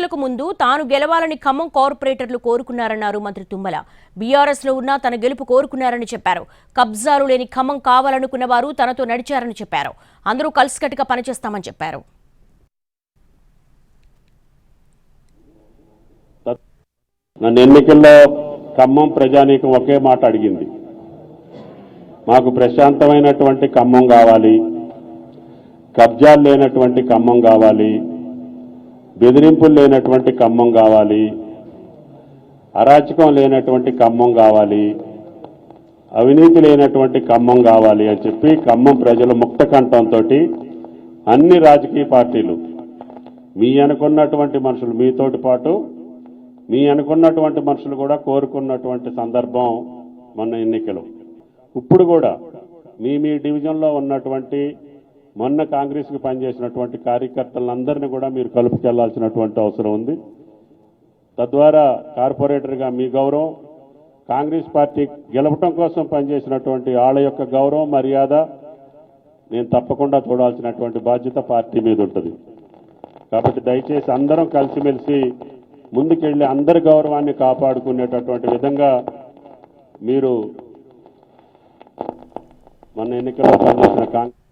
ఎన్నికలకు ముందు తాను గెలవాలని ఖమ్మం కార్పొరేటర్లు కోరుకున్నారన్నారు మంత్రి తుమ్మల. బీఆర్ఎస్లో ఉన్న తన గెలుపు కోరుకున్నారని చెప్పారు. కబ్జాలు లేని ఖమ్మం కావాలనుకున్న వారు తనతో నడిచారని చెప్పారు. అందరూ కలిసికట్టుగా పనిచేస్తామని చెప్పారు. నన్ను ఎన్నికల్లో ఖమ్మం ప్రజానీకం ఒకే మాట అడిగింది. మాకు ప్రశాంతమైనటువంటి ఖమ్మం కావాలి. కబ్జాలు లేనటువంటి ఖమ్మం కావాలి. బెదిరింపులు లేనటువంటి ఖమ్మం కావాలి. అరాచకం లేనటువంటి ఖమ్మం కావాలి. అవినీతి లేనటువంటి ఖమ్మం కావాలి అని చెప్పి ఖమ్మం ప్రజలు ముక్త కంఠంతో అన్ని రాజకీయ పార్టీలు మీ అనుకున్నటువంటి మనుషులు మీతోటి పాటు మీ అనుకున్నటువంటి మనుషులు కూడా కోరుకున్నటువంటి సందర్భం మొన్న ఎన్నికలు. ఇప్పుడు కూడా మీ మీ డివిజన్లో ఉన్నటువంటి మొన్న కాంగ్రెస్కి పనిచేసినటువంటి కార్యకర్తలందరినీ కూడా మీరు కలుపుకెళ్ళాల్సినటువంటి అవసరం ఉంది. తద్వారా కార్పొరేటర్గా మీ గౌరవం కాంగ్రెస్ పార్టీ గెలవటం కోసం పనిచేసినటువంటి వాళ్ళ యొక్క గౌరవం మర్యాద నేను తప్పకుండా చూడాల్సినటువంటి బాధ్యత పార్టీ మీద ఉంటుంది. కాబట్టి దయచేసి అందరం కలిసిమెలిసి ముందుకెళ్ళి అందరి గౌరవాన్ని కాపాడుకునేటటువంటి విధంగా మీరు మన ఎన్నికల్లో పనిచేసిన కాంగ్రెస్